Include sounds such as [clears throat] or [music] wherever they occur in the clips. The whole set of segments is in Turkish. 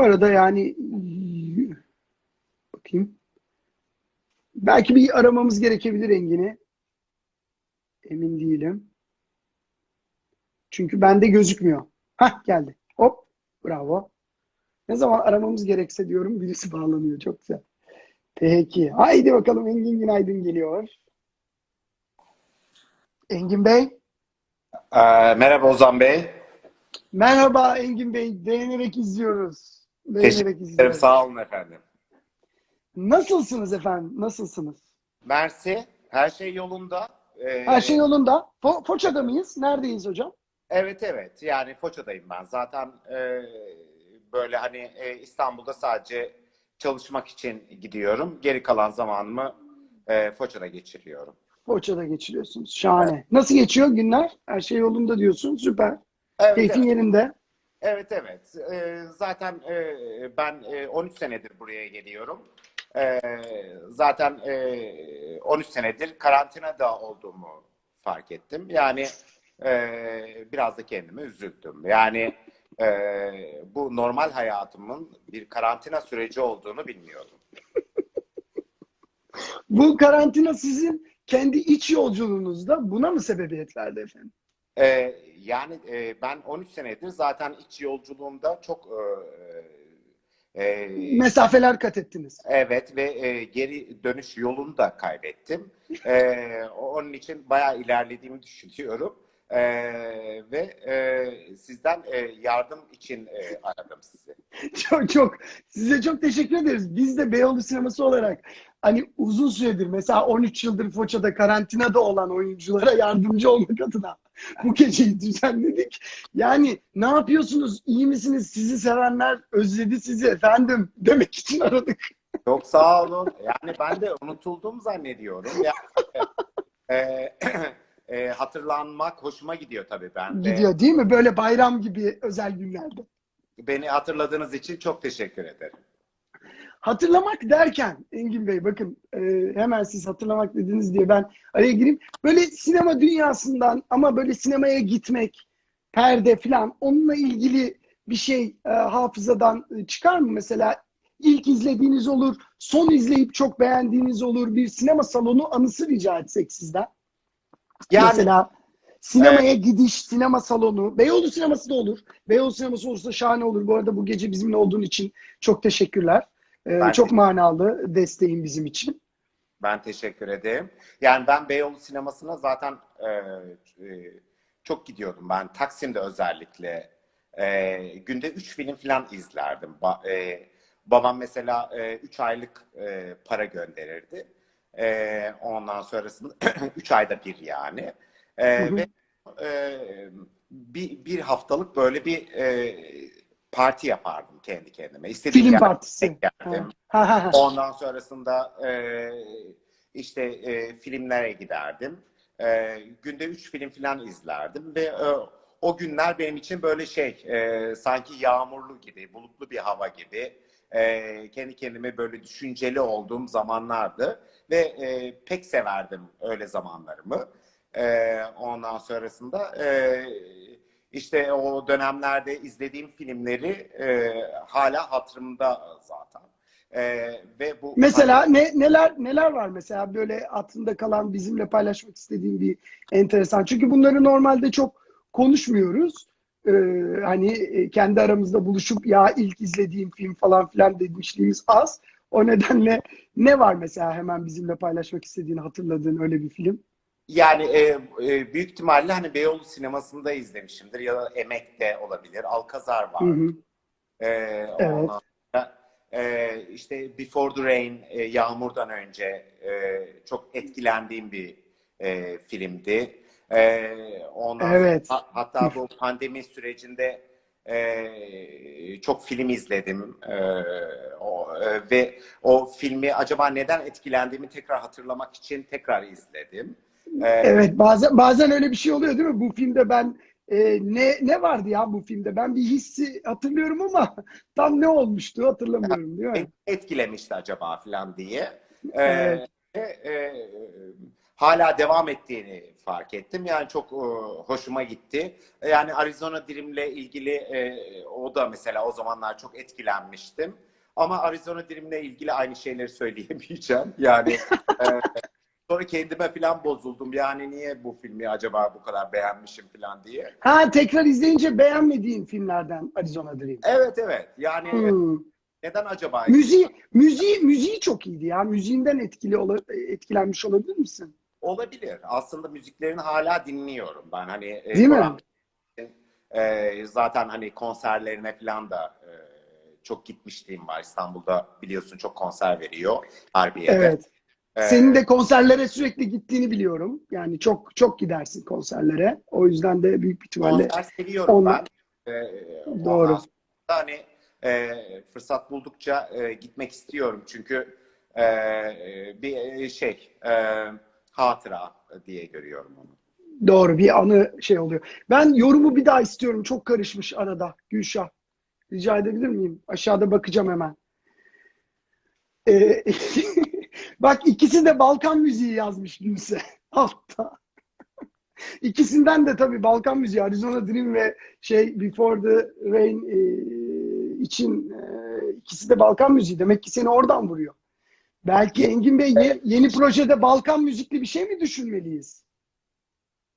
Bu arada yani bakayım. Belki bir aramamız gerekebilir Engin'i. Emin değilim. Çünkü bende gözükmüyor. Hah geldi. Hop. Bravo. Ne zaman aramamız gerekse diyorum birisi bağlanıyor. Çok güzel. Peki. Haydi bakalım Engin Günaydın geliyor. Engin Bey. Ee, merhaba Ozan Bey. Merhaba Engin Bey. Beğenerek izliyoruz. Beğenerek izliyoruz. Sağ olun efendim. Nasılsınız efendim? Nasılsınız? Mersi. Her şey yolunda. Ee, Her şey yolunda. Fo Foça'da mıyız? Neredeyiz hocam? Evet evet. Yani Foça'dayım ben. Zaten e, böyle hani e, İstanbul'da sadece çalışmak için gidiyorum. Geri kalan zamanımı e, Foça'da geçiriyorum. Foça'da geçiriyorsunuz. Şahane. Nasıl geçiyor günler? Her şey yolunda diyorsun. Süper. Evet Keyfin evet. yerinde. Evet evet. Ee, zaten e, ben e, 13 senedir buraya geliyorum. Ee, zaten e, 13 senedir karantinada olduğumu fark ettim. Yani e, biraz da kendime üzüldüm. Yani e, bu normal hayatımın bir karantina süreci olduğunu bilmiyordum. [laughs] Bu karantina sizin kendi iç yolculuğunuzda buna mı sebebiyet verdi efendim? Ee, yani e, ben 13 senedir zaten iç yolculuğumda çok e, e, Mesafeler kat ettiniz. Evet ve e, geri dönüş yolunu da kaybettim. E, onun için bayağı ilerlediğimi düşünüyorum. E, ve e, sizden e, yardım için e, aradım sizi. [laughs] Çok çok size çok teşekkür ederiz. Biz de Beyoğlu sineması olarak hani uzun süredir mesela 13 yıldır Foça'da karantinada olan oyunculara yardımcı olmak adına bu geceyi düzenledik. Yani ne yapıyorsunuz? İyi misiniz? Sizi sevenler özledi sizi efendim demek için aradık. Çok sağ olun. Yani ben de unutuldum zannediyorum. Yani, e, e, hatırlanmak hoşuma gidiyor tabii ben de. Gidiyor değil mi? Böyle bayram gibi özel günlerde. Beni hatırladığınız için çok teşekkür ederim. Hatırlamak derken Engin Bey bakın e, hemen siz hatırlamak dediniz diye ben araya gireyim. Böyle sinema dünyasından ama böyle sinemaya gitmek, perde falan onunla ilgili bir şey e, hafızadan e, çıkar mı? Mesela ilk izlediğiniz olur, son izleyip çok beğendiğiniz olur. Bir sinema salonu anısı rica etsek sizden. Yani Mesela sinemaya gidiş, sinema salonu. Beyoğlu sineması da olur. Beyoğlu sineması olursa şahane olur. Bu arada bu gece bizimle olduğun için çok teşekkürler. Ee, çok manalı desteğin bizim için. Ben teşekkür ederim. Yani ben Beyoğlu sinemasına zaten e, e, çok gidiyordum. Ben Taksim'de özellikle e, günde 3 film falan izlerdim. Ba- e, babam mesela 3 aylık e, para gönderirdi. E, ondan sonrasında [clears throat] 3 ayda bir yani. E, Hı hı. ve e, bir, bir haftalık böyle bir e, parti yapardım kendi kendime. İstediğim Film partisi. ha. Ondan sonrasında e, işte e, filmlere giderdim. E, günde üç film falan izlerdim ve e, o günler benim için böyle şey e, sanki yağmurlu gibi, bulutlu bir hava gibi e, kendi kendime böyle düşünceli olduğum zamanlardı ve e, pek severdim öyle zamanlarımı. E, ondan sonrasında e, işte o dönemlerde izlediğim filmleri e, hala hatırımda zaten. E, ve bu Mesela ne neler neler var mesela böyle aklında kalan bizimle paylaşmak istediğin bir enteresan. Çünkü bunları normalde çok konuşmuyoruz. Ee, hani e, kendi aramızda buluşup ya ilk izlediğim film falan filan demişliğimiz az. O nedenle ne var mesela hemen bizimle paylaşmak istediğin, hatırladığın öyle bir film? Yani e, e, büyük ihtimalle hani Beyoğlu sinemasında izlemişimdir ya da Emek'te olabilir. Alkazar var. Hı hı. E, ondan sonra, e, işte Before the Rain, e, Yağmurdan önce e, çok etkilendiğim bir e, filmdi. E, ondan Evet. sonra- hatta bu pandemi sürecinde e, çok film izledim E, o, e, ve o filmi acaba neden etkilendiğimi tekrar hatırlamak için tekrar izledim. E, Evet bazen bazen öyle bir şey oluyor değil mi? Bu filmde ben e, ne ne vardı ya bu filmde? Ben bir hissi hatırlıyorum ama [laughs] tam ne olmuştu hatırlamıyorum beni etkilemişti acaba falan diye. Ee, Evet. ve, e, hala devam ettiğini fark ettim. Yani çok e, hoşuma gitti. Yani Arizona Dream'le ilgili e, o da mesela o zamanlar çok etkilenmiştim. Ama Arizona Dream'le ilgili aynı şeyleri söyleyemeyeceğim. Yani [laughs] e, sonra kendime falan bozuldum. Yani niye bu filmi acaba bu kadar beğenmişim falan diye. Ha tekrar izleyince beğenmediğin filmlerden Arizona Dream. Evet evet. Yani Hmm. neden acaba? Müziği, müziği, müziği çok iyiydi ya. Müziğinden etkili ola- etkilenmiş olabilir misin? Olabilir. Aslında müziklerini hala dinliyorum ben. Hani e, Değil mi? Orhan Bey'in, e, zaten hani konserlerine falan da e, çok gitmişliğim var. İstanbul'da biliyorsun çok konser veriyor Harbiye'de. Evet. E, Senin de konserlere sürekli gittiğini biliyorum. Yani çok çok gidersin konserlere. O yüzden de büyük bir ihtimalle konser seviyorum Onlar- ben. E, ondan Doğru. hani e, fırsat buldukça e, gitmek istiyorum. Çünkü e, e, bir e, şey e, hatıra diye görüyorum onu. doğru bir anı şey oluyor. Ben yorumu bir daha istiyorum. Çok karışmış arada Gülşah. Rica edebilir miyim? Aşağıda bakacağım hemen. Ee, [laughs] bak ikisi de Balkan müziği yazmış Gülse [laughs] altta. İkisinden de tabii Balkan müziği Arizona Dream ve şey Before the Rain e, için e, ikisi de Balkan müziği. Demek ki seni oradan vuruyor. Belki Engin Bey ye- yeni projede Balkan müzikli bir şey mi düşünmeliyiz?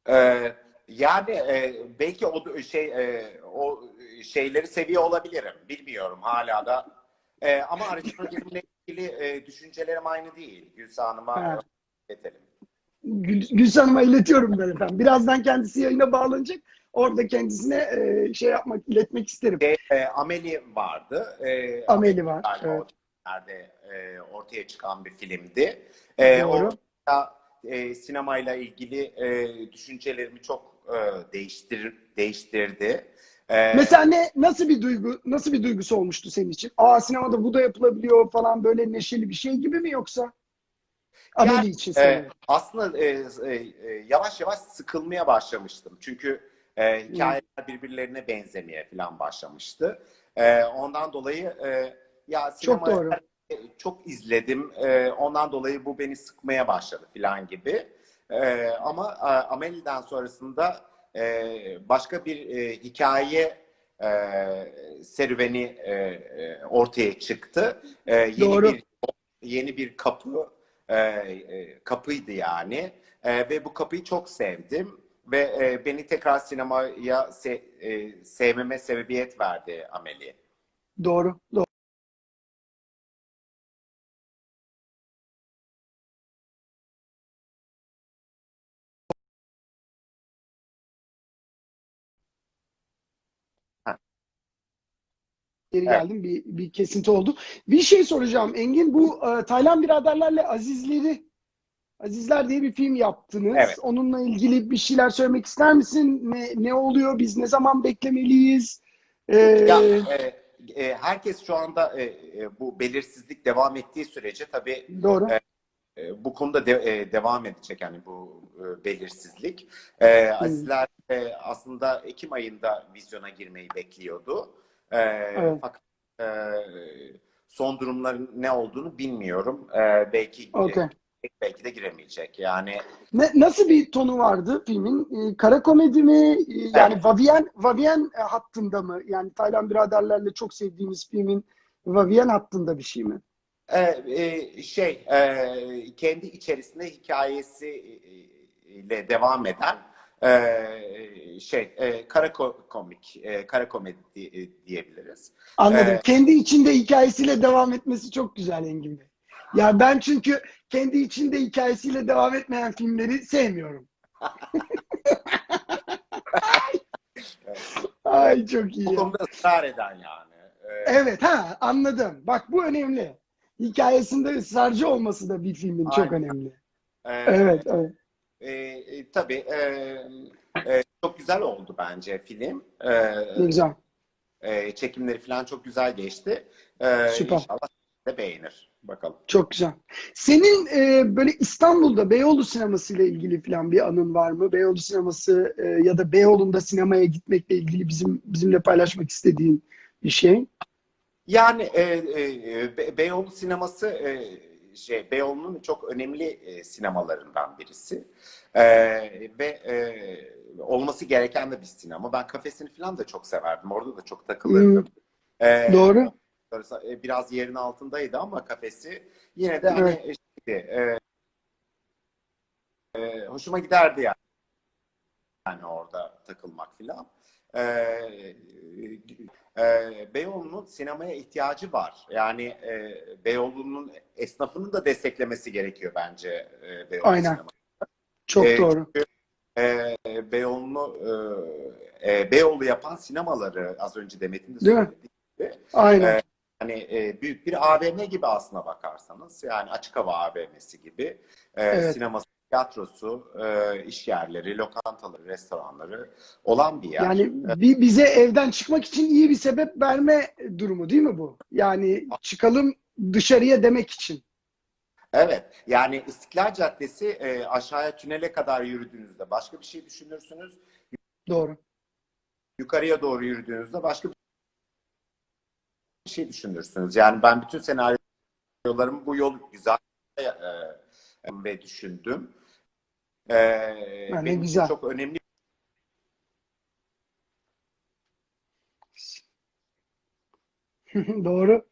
Ee, yani e, belki o şey e, o şeyleri seviyor olabilirim. Bilmiyorum hala da. E, ama Arizona Dream'le ilgili e, düşüncelerim aynı değil. Gülsü Hanım'a Ha. iletelim. Gül, Gülse Hanım'a iletiyorum ben efendim. Birazdan kendisi yayına bağlanacak. Orada kendisine e, şey yapmak, iletmek isterim. Şey, e, Amelie vardı. E, Ameli var. galiba Evet. o dönemlerde, e, ortaya çıkan bir filmdi. E, Doğru. orada e, sinemayla ilgili e, düşüncelerimi çok e, değiştir, değiştirdi. E, Mesela ne nasıl bir duygu nasıl bir duygusu olmuştu senin için? Aa sinemada bu da yapılabiliyor falan böyle neşeli bir şey gibi mi yoksa? Ameli Yani, için e, aslında e, e, e, yavaş yavaş sıkılmaya başlamıştım. Çünkü e, hikayeler birbirlerine benzemeye falan başlamıştı. E, ondan dolayı e, ya Çok sinemayı doğru. çok izledim. E, ondan dolayı bu beni sıkmaya başladı falan gibi. E, ama e, Amelie'den sonrasında e, başka bir e, hikaye e, serüveni e, e, ortaya çıktı. E, yeni Doğru. bir yeni bir kapı e, e, kapıydı yani E, ve bu kapıyı çok sevdim ve e, beni tekrar sinemaya se- e, sevmeme sebebiyet verdi Amelie. Doğru. Doğru. Geri Evet. geldim. Bir, bir kesinti oldu. Bir şey soracağım. Engin bu e, Taylan biraderlerle Azizleri Azizler diye bir film yaptınız. Evet. Onunla ilgili bir şeyler söylemek ister misin? Ne, ne oluyor? Biz ne zaman beklemeliyiz? Ee, Ya e, e, herkes şu anda e, e, bu belirsizlik devam ettiği sürece tabii doğru. Evet. E, bu konuda de- e, devam edecek yani bu e, belirsizlik. E, Azizler e, aslında Ekim ayında vizyona girmeyi bekliyordu. E, Fakat e, son durumların ne olduğunu bilmiyorum. E, belki Okey. belki de giremeyecek. Yani Ne, nasıl bir tonu vardı filmin? Ee, kara komedi mi? Ee, yani Evet. Vavien, Vavien e, hattında mı? Yani Taylan biraderlerle çok sevdiğimiz filmin Vavien hattında bir şey mi? e, e, şey e, kendi içerisinde hikayesi e, ile devam eden e, şey e, kara ko- komik e, kara komedi di- diyebiliriz. Anladım. Evet. Kendi içinde hikayesiyle devam etmesi çok güzel Engin Bey. Ya ben çünkü kendi içinde hikayesiyle devam etmeyen filmleri sevmiyorum. [laughs] Ay çok iyi. Bu konuda ısrar eden yani. Ee, Evet ha anladım. Bak bu önemli. Hikayesinde ısrarcı olması da bir filmin çok Aynen. önemli. e, Evet, evet. E, e, tabii e, e, çok güzel oldu bence film. E, güzel. e, çekimleri falan çok güzel geçti. E, Süper. İnşallah de beğenir. Bakalım. Çok güzel. Senin e, böyle İstanbul'da Beyoğlu sineması ile ilgili falan bir anın var mı? Beyoğlu sineması e, ya da Beyoğlu'nda sinemaya gitmekle ilgili bizim bizimle paylaşmak istediğin bir şey. Yani e, e, Be- Beyoğlu sineması e, şey Beyoğlu'nun çok önemli e, sinemalarından birisi. E, ve e, olması gereken de bir sinema. Ben kafesini falan da çok severdim. Orada da çok takılırdım. E, Doğru. e, biraz yerin altındaydı ama kafesi yine de hani Evet. şeydi, e, e, hoşuma giderdi yani. Yani orada takılmak filan. E, e, Beyoğlu'nun sinemaya ihtiyacı var. Yani e, Beyoğlu'nun esnafının da desteklemesi gerekiyor bence e, Beyoğlu Aynen. sineması. Çok E, doğru. e, Beyoğlu'nu e, e, Beyoğlu yapan sinemaları az önce Demet'in de söylediği gibi Aynen. e, hani e, büyük bir AVM gibi aslına bakarsanız yani açık hava AVM'si gibi e, Evet. sineması, tiyatrosu, e, iş yerleri, lokantaları, restoranları olan bir yer. Yani bi- bize evden çıkmak için iyi bir sebep verme durumu değil mi bu? Yani çıkalım dışarıya demek için. Evet, yani İstiklal Caddesi e, aşağıya tünele kadar yürüdüğünüzde başka bir şey düşünürsünüz. Doğru. Yukarıya doğru yürüdüğünüzde başka bir şey düşünürsünüz. Yani ben bütün senaryolarımı bu yol güzel e, ve düşündüm. E, ne benim için güzel. çok önemli [laughs] Doğru.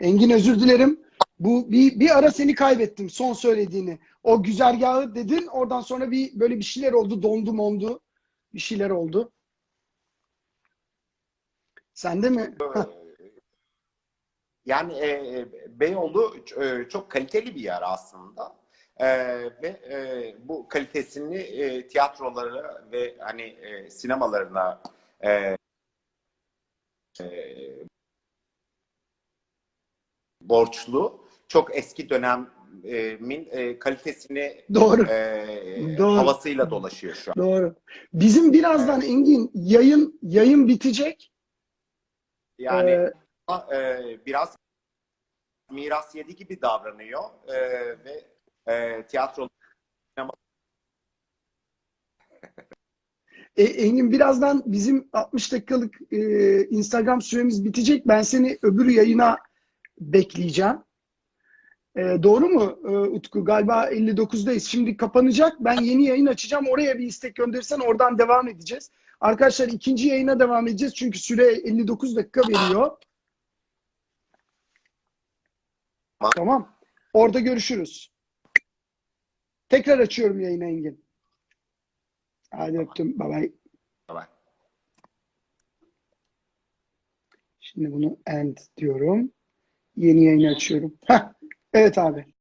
Engin özür dilerim. Bu bir, bir ara seni kaybettim son söylediğini. O güzergahı dedin. Oradan sonra bir böyle bir şeyler oldu. Dondu mondu. Bir şeyler oldu. Sende mi? Heh, Yani e, Beyoğlu e, çok kaliteli bir yer aslında. E, ve e, bu kalitesini e, tiyatrolara ve hani e, sinemalarına e, e, borçlu. Çok eski dönemin e, kalitesini Doğru. e, Doğru. havasıyla dolaşıyor şu an. Doğru. Bizim birazdan Engin yayın yayın bitecek. Yani Ee, e, biraz miras yedi gibi davranıyor e, ve e, tiyatro E, Engin birazdan bizim 60 dakikalık e, Instagram süremiz bitecek. Ben seni öbür yayına bekleyeceğim. E, doğru mu e, Utku? Galiba 59'dayız. Şimdi kapanacak. Ben yeni yayın açacağım. Oraya bir istek gönderirsen oradan devam edeceğiz. Arkadaşlar ikinci yayına devam edeceğiz. Çünkü süre 59 dakika veriyor. Tamam. Orada görüşürüz. Tekrar açıyorum yayını Engin. Hadi öptüm. Bye bye. Bye. Şimdi bunu end diyorum. Yeni yayını açıyorum. Heh, evet abi.